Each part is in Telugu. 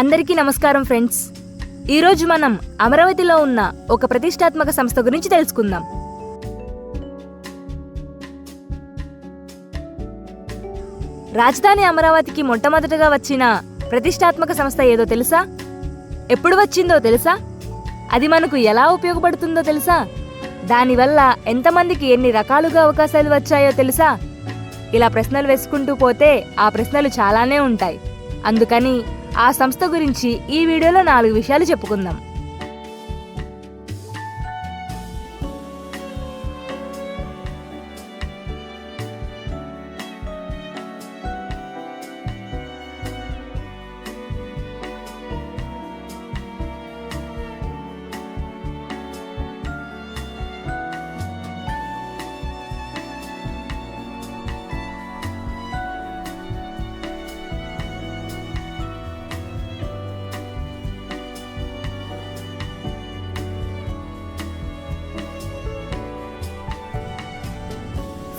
అందరికీ నమస్కారం ఫ్రెండ్స్. ఈరోజు మనం అమరావతిలో ఉన్న ఒక ప్రతిష్టాత్మక సంస్థ గురించి తెలుసుకుందాం. రాజధాని అమరావతికి మొట్టమొదటగా వచ్చిన ప్రతిష్టాత్మక సంస్థ ఏదో తెలుసా? ఎప్పుడు వచ్చిందో తెలుసా? అది మనకు ఎలా ఉపయోగపడుతుందో తెలుసా? దానివల్ల ఎంతమందికి ఎన్ని రకాలుగా అవకాశాలు వచ్చాయో తెలుసా? ఇలా ప్రశ్నలు వేసుకుంటూ పోతే ఆ ప్రశ్నలు చాలానే ఉంటాయి. అందుకని ఆ సంస్థ గురించి ఈ వీడియోలో నాలుగు విషయాలు చెప్పుకుందాం.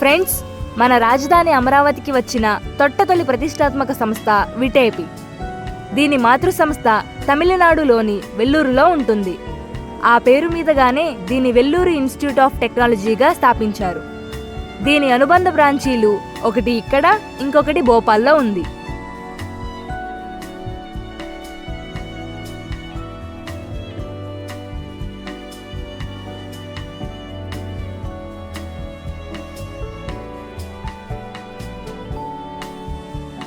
ఫ్రెండ్స్ మన రాజధాని అమరావతికి వచ్చిన తొట్టతొలి ప్రతిష్టాత్మక సంస్థ విటేపి. దీని మాతృ సంస్థ తమిళనాడులోని వెల్లూరులో ఉంటుంది. ఆ పేరు మీదగానే దీని వెల్లూరు ఇన్స్టిట్యూట్ ఆఫ్ టెక్నాలజీగా స్థాపించారు. దీని అనుబంధ బ్రాంచీలు ఒకటి ఇక్కడ ఇంకొకటి భోపాల్లో ఉంది.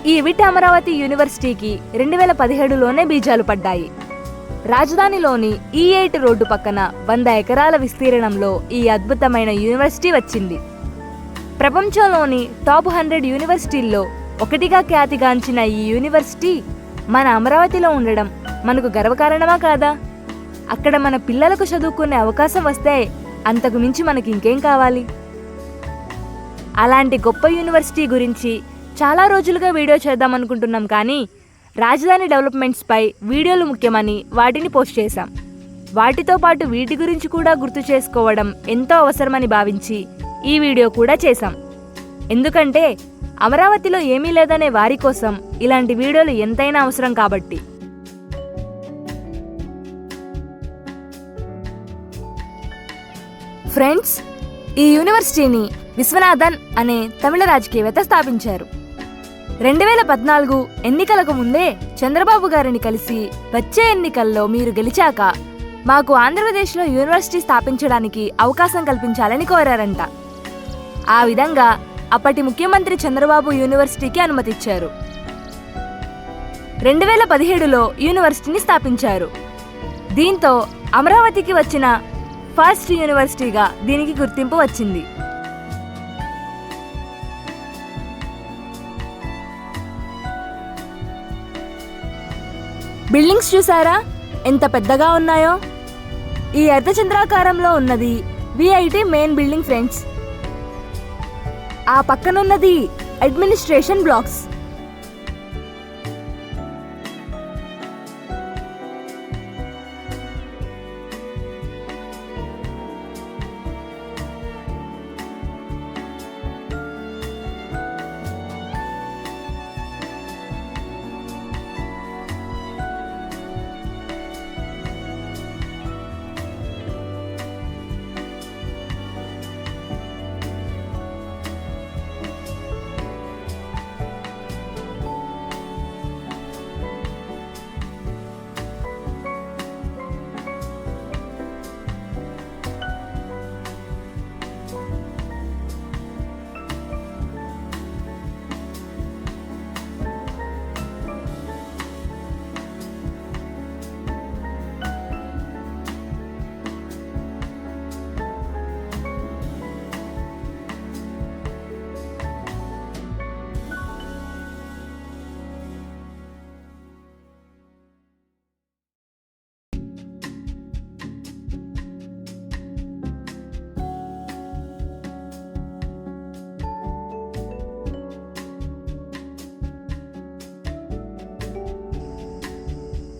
ఈ విట్ అమరావతి యూనివర్సిటీకి రెండు వేల పదిహేడులోనే బీజాలు పడ్డాయి. రాజధానిలోని ఈ ఎయిట్ రోడ్డు పక్కన వంద ఎకరాల విస్తీర్ణంలో ఈ అద్భుతమైన యూనివర్సిటీ వచ్చింది. ప్రపంచంలోని టాప్ హండ్రెడ్ యూనివర్సిటీల్లో ఒకటిగా ఖ్యాతిగాంచిన ఈ యూనివర్సిటీ మన అమరావతిలో ఉండడం మనకు గర్వకారణమా కాదా? అక్కడ మన పిల్లలకు చదువుకునే అవకాశం వస్తే అంతకు మించి మనకి ఇంకేం కావాలి? అలాంటి గొప్ప యూనివర్సిటీ గురించి చాలా రోజులుగా వీడియో చేద్దాం అనుకుంటున్నాం కానీ రాజధాని డెవలప్మెంట్స్పై వీడియోలు ముఖ్యమని వాటిని పోస్ట్ చేశాం. వాటితో పాటు వీటి గురించి కూడా గుర్తు చేసుకోవడం ఎంతో అవసరమని భావించి ఈ వీడియో కూడా చేశాం. ఎందుకంటే అమరావతిలో ఏమీ లేదనే వారి కోసం ఇలాంటి వీడియోలు ఎంతైనా అవసరం కాబట్టి. ఫ్రెండ్స్ ఈ యూనివర్సిటీని విశ్వనాథన్ అనే తమిళ రాజకీయవేత్త స్థాపించారు. రెండు వేల పద్నాలుగు ఎన్నికలకు ముందే చంద్రబాబు గారిని కలిసి వచ్చే ఎన్నికల్లో మీరు గెలిచాక మాకు ఆంధ్రప్రదేశ్లో యూనివర్సిటీ స్థాపించడానికి అవకాశం కల్పించాలని కోరారంట. ఆ విధంగా అప్పటి ముఖ్యమంత్రి చంద్రబాబు యూనివర్సిటీకి అనుమతిచ్చారు. రెండు వేల పదిహేడులో యూనివర్సిటీని స్థాపించారు. దీంతో అమరావతికి వచ్చిన ఫస్ట్ యూనివర్సిటీగా దీనికి గుర్తింపు వచ్చింది. బిల్డింగ్స్ చూసారా? ఎంత పెద్దగా ఉన్నాయో? ఈ అర్ధచంద్రాకారంలో ఉన్నది విఐటి మెయిన్ బిల్డింగ్ ఫ్రెండ్స్ ఆ పక్కనున్నది అడ్మినిస్ట్రేషన్ బ్లాక్స్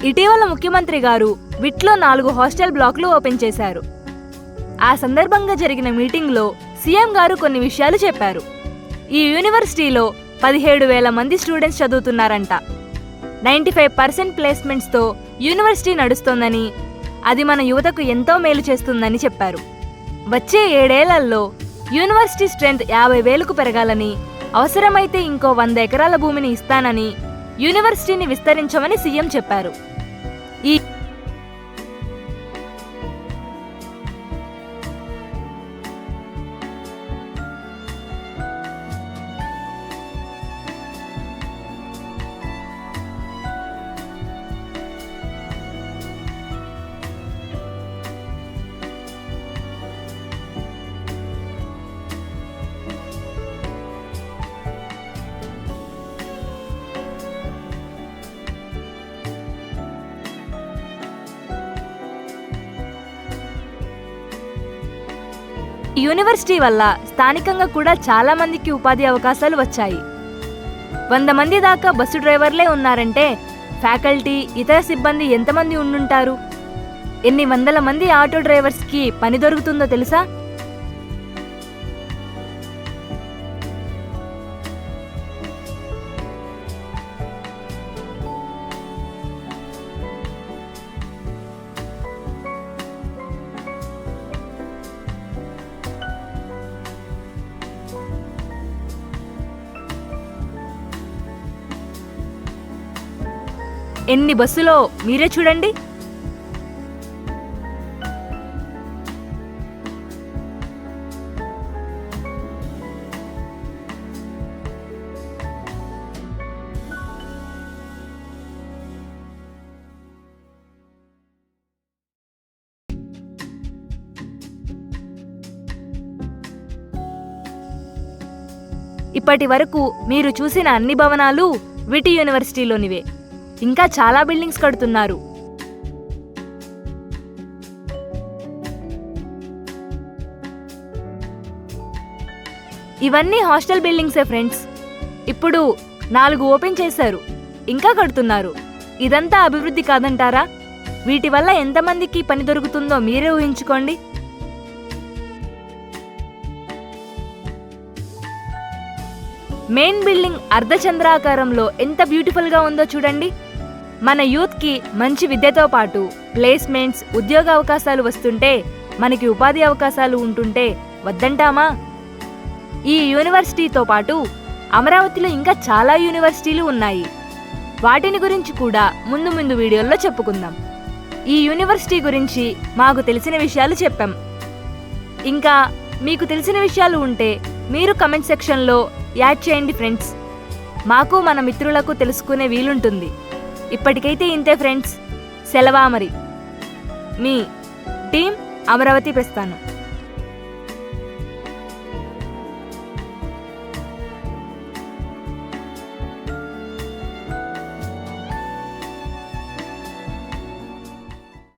ఇటీవల ముఖ్యమంత్రి గారు విట్లో నాలుగు హాస్టల్ బ్లాక్లు ఓపెన్ చేశారు. ఆ సందర్భంగా జరిగిన మీటింగ్లో సీఎం గారు కొన్ని విషయాలు చెప్పారు. ఈ యూనివర్సిటీలో పదిహేడు వేల మంది స్టూడెంట్స్ చదువుతున్నారంట. నైంటీ ఫైవ్ పర్సెంట్ ప్లేస్మెంట్స్తో యూనివర్సిటీ నడుస్తోందని అది మన యువతకు ఎంతో మేలు చేస్తుందని చెప్పారు. వచ్చే ఏడేళ్ళలో యూనివర్సిటీ స్ట్రెంత్ యాభై వేలకు పెరగాలని అవసరమైతే ఇంకో వంద ఎకరాల భూమిని ఇస్తానని యూనివర్సిటీని విస్తరించమని సీఎం చెప్పారు. ఈ యూనివర్సిటీ వల్ల స్థానికంగా కూడా చాలా మందికి ఉపాధి అవకాశాలు వచ్చాయి. వంద మంది దాకా బస్సు డ్రైవర్లే ఉన్నారంటే ఫ్యాకల్టీ ఇతర సిబ్బంది ఎంతమంది ఉండుంటారు? ఎన్ని వందల మంది ఆటో డ్రైవర్స్కి పని దొరుకుతుందో తెలుసా? ఎన్ని బస్సులో మీరే చూడండి. ఇప్పటి వరకు మీరు చూసిన అన్ని భవనాలు విటి యూనివర్సిటీలోనివే. ఇంకా చాలా బిల్డింగ్స్ కడుతున్నారు. ఇవన్నీ హాస్టల్ బిల్డింగ్సే ఫ్రెండ్స్. ఇప్పుడు నాలుగు ఓపెన్ చేశారు ఇంకా కడుతున్నారు. ఇదంతా అభివృద్ధి కాదంటారా? వీటి వల్ల ఎంతమందికి పని దొరుకుతుందో మీరే ఊహించుకోండి. మెయిన్ బిల్డింగ్ అర్ధచంద్రాకారంలో ఎంత బ్యూటిఫుల్గా ఉందో చూడండి. మన యూత్కి మంచి విద్యతో పాటు ప్లేస్మెంట్స్ ఉద్యోగ అవకాశాలు వస్తుంటే మనకి ఉపాధి అవకాశాలు ఉంటుంటే వద్దంటామా? ఈ యూనివర్సిటీతో పాటు అమరావతిలో ఇంకా చాలా యూనివర్సిటీలు ఉన్నాయి. వాటిని గురించి కూడా ముందు ముందు వీడియోల్లో చెప్పుకుందాం. ఈ యూనివర్సిటీ గురించి మాకు తెలిసిన విషయాలు చెప్పాం. ఇంకా మీకు తెలిసిన విషయాలు ఉంటే మీరు కమెంట్ సెక్షన్లో యాడ్ చేయండి ఫ్రెండ్స్. మాకు మన మిత్రులకు తెలుసుకునే వీలుంటుంది. ఇప్పటికైతే ఇంతే ఫ్రెండ్స్. సెలవా మరి. మీ టీం అమరావతి ప్రస్థానం.